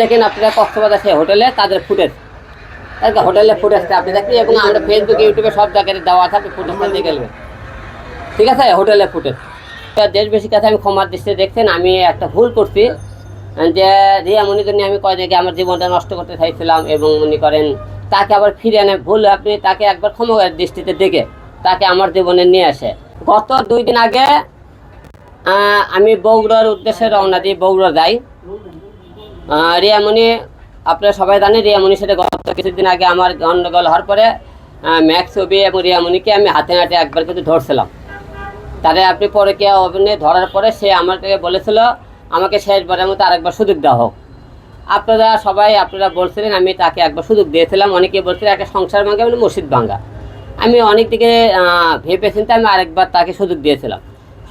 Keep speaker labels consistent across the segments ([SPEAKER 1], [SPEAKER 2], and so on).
[SPEAKER 1] দেখেন আপনারা কক্সবাজার সেই হোটেলে, তাদের ফুটেজ হোটেলে ফুটেজটা আপনি দেখবেন এবং আমরা ফেসবুক ইউটিউবে সব জায়গায় দেওয়া থাকবে ফুটেজটা দিয়ে গেলবেন ঠিক আছে? হোটেলের ফুটেজ দেশবাসীর কাছে আমি ক্ষমার দৃষ্টিতে দেখছেন, আমি একটা ভুল করছি, যে রিয়া মনিকে নিয়ে আমি কয়েকদিকে আমার জীবনটা নষ্ট করতে চাইছিলাম এবং মনে করেন, তাকে আবার ফিরে আনে, ভুল আপনি তাকে একবার ক্ষমার দৃষ্টিতে দেখে, তাকে আমার জীবনে নিয়ে আসে। গত দুই দিন আগে আমি বগুড়ার উদ্দেশ্যে রওনা দিয়ে বগুড়া যাই। রিয়ামণি, আপনারা সবাই জানেন রিয়ামণির সাথে গত কিছুদিন আগে আমার গন্ডগোল হওয়ার পরে ম্যাক্স, ছবি এবং রিয়ামণিকে আমি হাতে হাতে একবার কিন্তু ধরছিলাম। তারে আপনি পরে কে অভিনয় ধরার পরে সে আমাকে বলেছিল, আমাকে শেষবারের মতো আরেকবার সুযোগ দেওয়া হোক আপনারা সবাই, আপনারা বলছিলেন, আমি তাকে একবার সুযোগ দিয়েছিলাম। অনেকে বলছিলেন, একটা সংসার ভাঙ্গা মানে মসজিদ ভাঙ্গা আমি অনেক দিকে ভেবে আমি আরেকবার তাকে সুযোগ দিয়েছিলাম।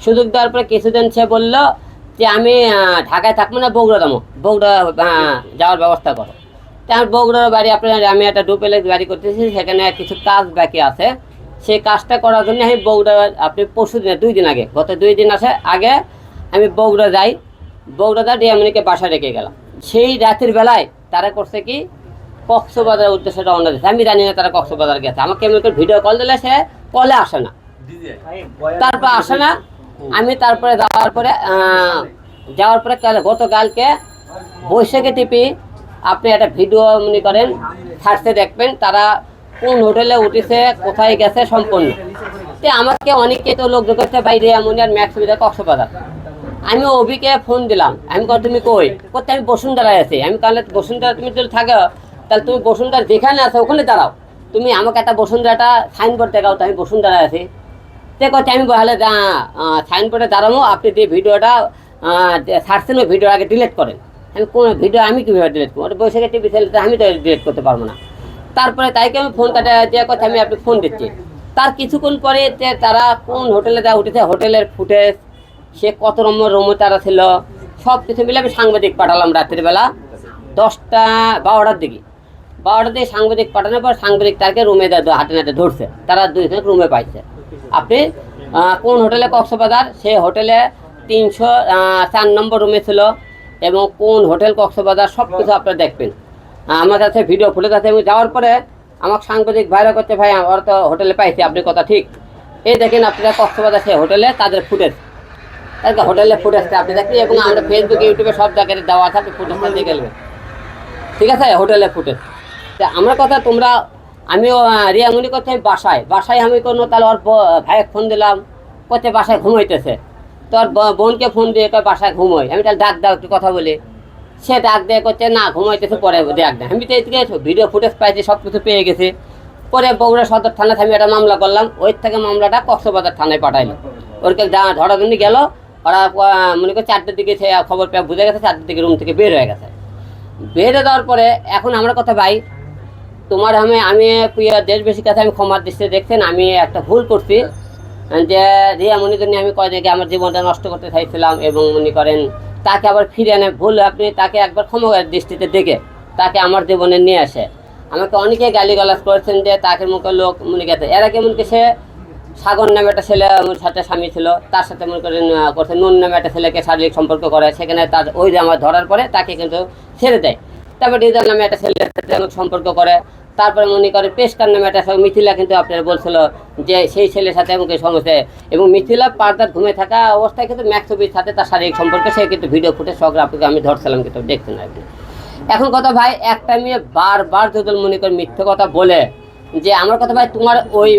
[SPEAKER 1] সুযোগ দেওয়ার পরে কিছুদিন সে বলল যে আমি ঢাকায় থাকব না বগুড়া যাব? বগুড়া যাওয়ার ব্যবস্থা করো। তা আমার বগুড়ার বাড়ি আপনার আমি একটা ডুপ্লেক্স বাড়ি করতেছি সেখানে কিছু কাজ বাকি আছে। সেই কাজটা করার জন্য আমি বগুড়া আপনি পরশু দিনে দুই দিন আগে গত দুই দিন আসে আগে আমি বগুড়া যাই। বগুড়া যা ডিয়ামনিকে বাসা রেখে গেলাম। সেই রাতের বেলায় তারা করছে কি কক্সবাজার উদ্দেশ্যে রওনা দিয়েছে। আমি জানি না তারা কক্সবাজার গেছে। আমাকে এমনি করে ভিডিও কল দিলে সে কলে আসে না। তারপর আসে না। আমি তারপরে যাওয়ার পরে যাওয়ার পরে কাল- গতকালকে বৈশাখে টিপি আপনি একটা ভিডিও মনে করেন ছাড়তে দেখবেন, তারা কোন হোটেলে উঠেছে, কোথায় গেছে সম্পূর্ণ। তে আমাকে অনেকে তো লোক করতে বাইরে এমন আর ম্যাক্স সুবিধা কক্সবাজার। আমি অভিকে ফোন দিলাম, আমি কল তুমি কই? করতে আমি বসুন্ধরায় আছি। আমি কালে বসুন্ধরা তুমি যদি থাকো, তাহলে তুমি বসুন্ধরা যেখানে আছো, ওখানে দাঁড়াও। তুমি আমাকে একটা বসুন্ধরাটা সাইনবোর্ড দেখাও, তো আমি বসুন্ধরায় আছি। তে কথা আমি বলে সাইনবোর্ডে দাঁড়াবো, আপনি যে ভিডিওটা ছাড়ছেন ওই ভিডিও আগে ডিলিট করেন। আমি কোন ভিডিও আমি কীভাবে ডিলিট করব? ওটা বসে টিভি চ্যানেলতে আমি তো ডিলিট করতে পারব না। তারপরে তাইকে আমি ফোন কাটা দেওয়ার কথা আমি আপনি ফোন দিচ্ছি। তার কিছুক্ষণ পরে তারা কোন হোটেলে যা উঠেছে, হোটেলের ফুটেজ সে কত নম্বর রুমে তারা ছিল সব কিছু মিলে আমি সাংবাদিক পাঠালাম রাত্রির বেলা, দশটা, বারোটার দিকে। বারোটার দিকে সাংবাদিক পাঠানোর পর সাংবাদিক তাকে রুমে হাতে নাতে ধরছে। তারা দুইজন রুমে পাইছে। আপনি কোন হোটেলে কক্সবাজার সেই হোটেলে তিনশো চার নম্বর রুমে ছিল এবং কোন হোটেল কক্সবাজার সব কিছু আপনারা দেখবেন। আমার কাছে ভিডিও ফুটে কাছে এবং যাওয়ার পরে আমাকে সাংবাদিক ভাইরা করতে ভাই, আমার তো হোটেলে পাইছি, আপনি কথা ঠিক। এই দেখেন আপনারা কক্সবাজার সেই হোটেলে তাদের ফুটেজ তাদেরকে হোটেলের ফুটেজটা আপনি দেখবেন এবং আমরা ফেসবুক ইউটিউবে সব জায়গায় দেওয়া থাকবে ফুটেজটা দিয়ে গেলবেন ঠিক আছে? হোটেলে ফুটেজ আমার কথা তোমরা আহ, রিয়াঙ্গুনি আমি বাসায়। বাসায় আমি কোনো তাহলে ওর ভাইয়ের ফোন দিলাম। করতে বাসায় ঘুমাইতেছে। তোর বোনকে ফোন দিয়ে কয় বাসায় ঘুমোয় আমি তাহলে ডাক দাও একটু কথা বলি। সে ডাক দিয়ে করছে না ঘুমাইতেছে পরে ডাক দেয় আমি তো এদিকে ভিডিও ফুটেজ পাইছি সব কিছু পেয়ে গেছি। পরে বগুড়া সদর থানাতে আমি একটা মামলা করলাম। ওই থেকে মামলাটা কক্সবাজার থানায় পাঠাইলো। ওরকে জন্য গেল। ওরা মনে করি চারটের দিকে সে খবর পেয়ে বুঝে গেছে চারটের দিকে রুম থেকে বের হয়ে গেছে। বেড়ে দেওয়ার পরে এখন আমার কথা ভাই তোমার আমি আমি দেশবাসীর কাছে আমি ক্ষমার দৃষ্টিতে দেখছেন, আমি একটা ভুল করছি। যে রিয়া মনিকে নিয়ে আমি কয়েকদিকে আমার জীবনটা নষ্ট করতে চাইছিলাম এবং মনে করেন তাকে আবার ফিরে আনে, ভুল আপনি তাকে একবার ক্ষমার দৃষ্টিতে দেখে তাকে আমার জীবনে নিয়ে আসে। আমাকে অনেকে গালিগালাজ করেছেন যে তাকে মুখে লোক মনে গেছে এর আগে মনে করছে সাগর নামে একটা ছেলে সাথে স্বামী ছিল, তার সাথে মনে করেন করছে, নুন নামে একটা ছেলেকে শারীরিক সম্পর্ক করে, সেখানে তার ওই আমার ধরার পরে তাকে কিন্তু ছেড়ে দেয়। তারপর রিজাল নামে একটা ছেলের সাথে সম্পর্ক করে তারপরে মনে করে পেশকার নামে একটা মিথিলা কিন্তু আপনারা বলছিল যে সেই ছেলের সাথে আমাকে সমস্যা। এবং মিথিলা পার্দার ঘুমে থাকা অবস্থায় কিন্তু ম্যাক্সবির সাথে তার শারীরিক সম্পর্কে, সে কিন্তু ভিডিও ফুটে সব আপনাকে আমি ধরছিলাম কিন্তু দেখছেন কি এখন কথা ভাই, একটা মেয়ে বারবার যদি মনে করে মিথ্যে কথা বলে যে, আমার কথা ভাই, তোমার ওই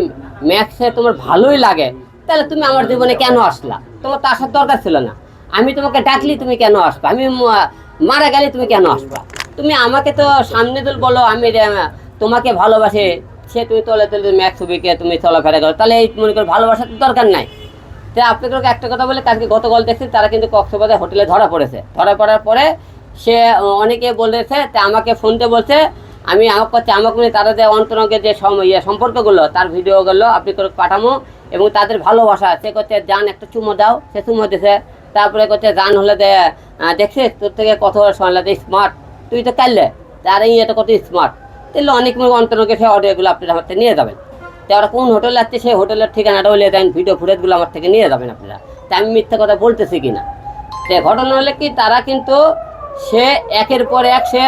[SPEAKER 1] ম্যাথসে তোমার ভালোই লাগে, তাহলে তুমি আমার জীবনে কেন আসলা? তোমার তো আসার দরকার ছিল না। আমি তোমাকে ডাকলি তুমি কেন আসবা? আমি মারা গেলে তুমি কেন আসবা? তুমি আমাকে তো সামনে দিল বলো, আমি তোমাকে ভালোবাসে, সে তুমি তলে তলে ম্যাথ ছবিকে তুমি চলাফেরা করো। তাহলে এই মনে করো ভালোবাসার তো দরকার নাই। তো আপনাদেরকে একটা কথা বলে কালকে গতকাল দেখছি তারা কিন্তু কক্সবাজার হোটেলে ধরা পড়েছে। ধরা পড়ার পরে সে অনেকে বলেছে, তা আমাকে ফোনতে বলছে, আমি আমাকে করছে আমাকে মানে তাদের যে অন্তরঙ্গের যে ইয়ে সম্পর্কগুলো, তার ভিডিওগুলো আপনি করে পাঠামো এবং তাদের ভালোবাসা, সে করছে যান একটা চুমো দাও। সে চুমো দিছে। তারপরে করছে যান হলে যে দেখছিস? তোর থেকে কত স্মার্ট তুই তো কাললে তার এই এটা কত স্মার্ট তাহলে অনেক অন্তরঙ্গের সেই অডিওগুলো আপনি আমার থেকে নিয়ে যাবেন। তো ওরা কোন হোটেলে যাচ্ছে সেই হোটেলের ঠিকানাটা বলে দেন ভিডিও ফুটেজগুলো আমার থেকে নিয়ে যাবেন আপনারা। তা আমি মিথ্যা কথা বলতেছি কি না তো ঘটনা হলে কি, তারা কিন্তু সে একের পর এক সে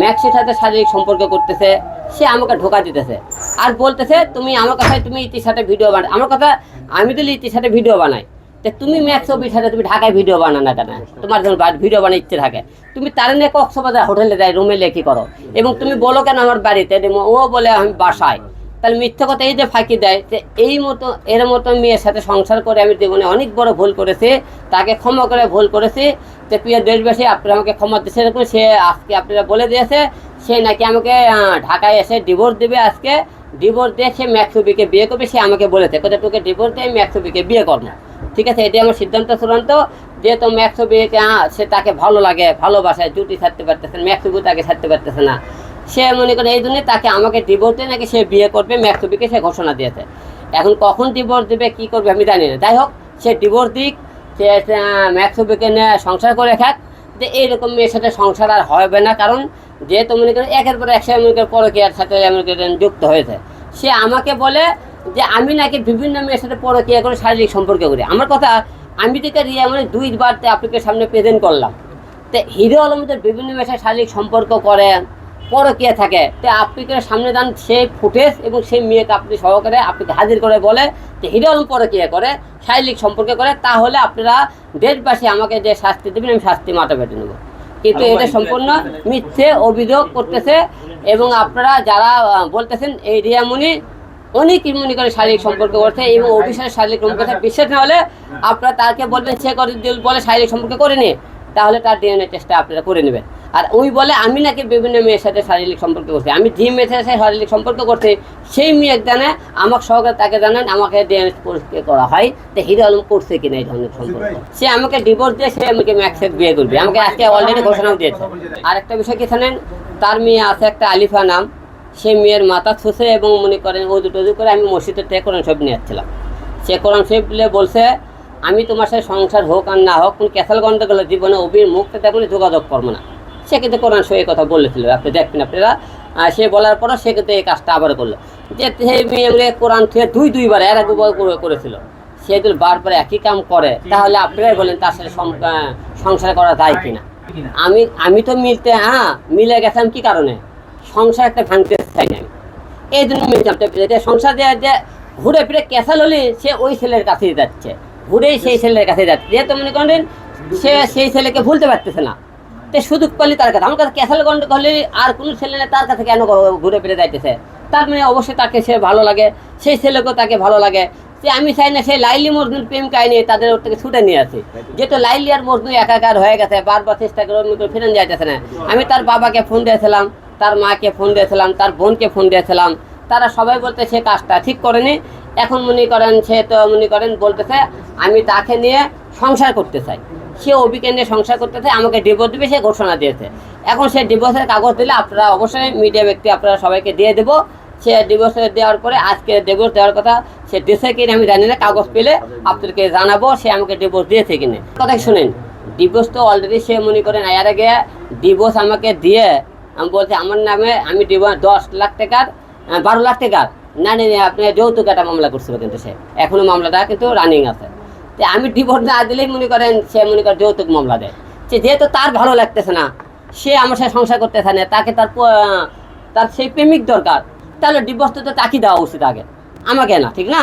[SPEAKER 1] ম্যাক্সের সাথে শারীরিক সম্পর্ক করতেছে, সে আমাকে ঢোকা দিতেছে। আর বলতেছে, তুমি আমার কথায়, তুমি ইতির সাথে ভিডিও বানাই আমার কথা, আমি তো ইতির সাথে ভিডিও বানাই। তা তুমি ম্যাক্স অফিস সাথে তুমি ঢাকায় ভিডিও বানা না কেন? তোমার যখন ভিডিও বানার ইচ্ছে থাকে। তুমি তার নিয়ে কক্সবাজার হোটেলে যাই রুমে লেখি করো। এবং তুমি বলো কেন আমার বাড়িতে? ও বলে আমি বাসায়। তাহলে মিথ্যা কথা এই যে ফাঁকি দেয়, যে এই মতো এর মতো মেয়ের সাথে সংসার করে আমি জীবনে অনেক বড় ভুল করেছি, তাকে ক্ষমা করে ভুল করেছি। যে প্রিয় দেশবাসী, আপনারা আমাকে ক্ষমা দিচ্ছে এরকম, সে আজকে আপনারা বলে দিয়েছে, সে নাকি আমাকে ঢাকায় এসে ডিভোর্স দেবে আজকে। ডিভোর্স দিয়ে সে ম্যাক্সুবিকে বিয়ে করবে, সে আমাকে বলেছে। কোথায় তোকে ডিভোর্স দিয়ে ম্যাক্সুবিকে বিয়ে করব। ঠিক আছে এটি আমার সিদ্ধান্ত, চূড়ান্ত। যেহেতু ম্যাক্সুবিকে হ্যাঁ সে তাকে ভালো লাগে ভালোবাসে জুটি ছাড়তে পারতেছে না ম্যাক্সুবি তাকে ছাড়তে পারতেছে না। সে মনে করে এই জন্যই তাকে আমাকে ডিভোর্স দিয়ে নাকি সে বিয়ে করবে ম্যাক্সুবিকে সে ঘোষণা দিয়েছে। এখন কখন ডিভোর্স দেবে, কী করবে আমি জানি না। যাই হোক, সে ডিভোর্স দিক, সে ম্যাক্সুবিকে নিয়ে সংসার করে খাক। যে এইরকম মেয়ের সাথে সংসার আর হবে না, কারণ যেহেতু মনে করেন একের পর একশো মনে করেন পরকীয়ার সাথে মনে যুক্ত হয়েছে। সে আমাকে বলে যে আমি নাকি বিভিন্ন মেয়ের সাথে পরকীয়া করে শারীরিক সম্পর্ক করি। আমার কথা, আমি থেকে রিয়া মানে দুইবার আপনাকে সামনে প্রেজেন্ট করলাম। তো হিরো আলমদের বিভিন্ন মেয়ের সাথে শারীরিক সম্পর্ক করে, পরকীয়া থাকে, তো আপনাকে সামনে দান সেই ফুটেজ এবং সেই মেয়েকে আপনি সহকারে আপনাকে হাজির করে বলে যে হিরো আলম পরকীয়া করে, শারীরিক সম্পর্ক করে, তাহলে আপনারা দেশবাসী আমাকে যে শাস্তি দেবেন, আমি শাস্তি মাথা পেটে নেব। কিন্তু এটা সম্পূর্ণ মিথ্যে অভিযোগ করতেছে এবং আপনারা যারা বলতেছেন এই রিয়ামণি অনেক মনে করে শারীরিক সম্পর্ক করছে এবং অফিসের শারীরিক সম্পর্ক বিশ্বাস না হলে আপনারা তাকে বলবেন সে করে যদি বলে শারীরিক সম্পর্ক করে নিয়ে তাহলে তার ডিএনএ টেস্টটা আপনারা করে নেবেন। আর ওই বলে আমি নাকি বিভিন্ন মেয়ের সাথে শারীরিক সম্পর্ক করছি। আমি যে মেয়ের সাথে শারীরিক সম্পর্ক করছি সেই মেয়ে জানে আমাকে সহকারে তাকে জানেন আমাকে ডিএনএ পরীক্ষা করা হয়। তো হিরো আলম করছে কিনা এই ধরনের সম্পর্ক? সে আমাকে ডিভোর্স দিয়ে সে আমাকে ম্যাক্সের বিয়ে করবে। আমাকে আজকে অলরেডি ঘোষণাও দিয়েছে। আর একটা বিষয় কি জানেন? তার মেয়ে আছে একটা আলিফা নাম। সে মেয়ের মাথা ছুঁছে এবং মনে করেন ওজু টজু করে আমি মসজিদের থেকে কোরআন শরীফ নিয়ে যাচ্ছিলাম সে কোরআন শরীফ বলে বলছে আমি তোমার সাথে সংসার হোক আর না হোক কোন ক্যাসাল গন্ডগোল জীবনে অবির মুখতে তেমন যোগাযোগ করব না। সে কিন্তু কোরআন শরীফের কথা বলেছিল। আপনি দেখবেন আপনারা সে বলার পরও সে কিন্তু এই কাজটা আবার করল। যে সেই মেয়ে কোরআন থেকে দুই দুইবার আগে দুবার করেছিল। সে যদি বারবার একই কাম করে, তাহলে আপনারাই বলেন তার সাথে সংসার করা যায় কিনা। আমি আমি তো মিলতে হ্যাঁ মিলে গেছিলাম কি কারণে? সংসার একটা ভাঙতে চাই না এই জন্য মিলতাম তো যে সংসার যে যে ঘুরে ফিরে ক্যাসাল হলে সে ওই ছেলের কাছেই যাচ্ছে। ঘুরেই সেই ছেলের কাছে যাচ্ছে। যেহেতু মনে করেন, সে সেই ছেলেকে ভুলতে পারতেছে না। তো সুযোগ পালি তার কাছে। আমার কাছে ক্যাসাল গন্ড হলে আর কোনো ছেলে নেই, তার কাছে কেন ঘুরে ফিরে যাইতেছে? তার মানে অবশ্যই তাকে সে ভালো লাগে, সেই ছেলেকেও তাকে ভালো লাগে। যে আমি চাই না সেই লাইলি মজনুর প্রেম কাহিনী তাদের ওর থেকে ছুটে নিয়ে আসি। যেহেতু লাইলি আর মজনু একাকার হয়ে গেছে, বারবার চেষ্টা করে অমনি করে ফিরে যাইতেছে না। আমি তার বাবাকে ফোন দিয়েছিলাম, তার মাকে ফোন দিয়েছিলাম, তার বোনকে ফোন দিয়েছিলাম। তারা সবাই বলতে সে কাজটা ঠিক করেনি। এখন মনে করেন সে তো মনে করেন বলতেছে, আমি তাকে নিয়ে সংসার করতে চাই। সে অভিকে নিয়ে সংসার করতেছে, আমাকে ডিভোর্স দিবে, সে ঘোষণা দিয়েছে। এখন সে ডিভোর্সের কাগজ দিলে আপনারা অবশ্যই মিডিয়া ব্যক্তি আপনারা সবাইকে দিয়ে দেবো। সে ডিভোর্স দেওয়ার পরে আজকে ডিভোর্স দেওয়ার কথা সে দিয়েছে কিনা আমি জানি না, কাগজ পেলে আপনাদেরকে জানাব সে আমাকে ডিভোর্স দিয়েছে কিনা। কথা শুনেন ডিভোর্স তো অলরেডি সে মনে করেন এর আগে ডিভোর্স আমাকে দিয়ে, আমি বলছি, আমার নামে আমি ডিভোর্স দশ লাখ টাকার, বারো লাখ টাকার। না আপনি যৌতুক একটা মামলা করছিল কিন্তু সে। এখনও মামলাটা কিন্তু রানিং আছে। আমি ডিভোর্স না দিলেই মনে করেন সে মনে করেন যৌতুক মামলা দেয়। সে যেহেতু তার ভালো লাগতেছে না, সে আমার সাথে সংসার করতেছে না, তাকে তার তার সেই প্রেমিক দরকার। তাহলে ডিভোর্স তো তাকে দেওয়া উচিত আগে। আমাকে না, ঠিক না?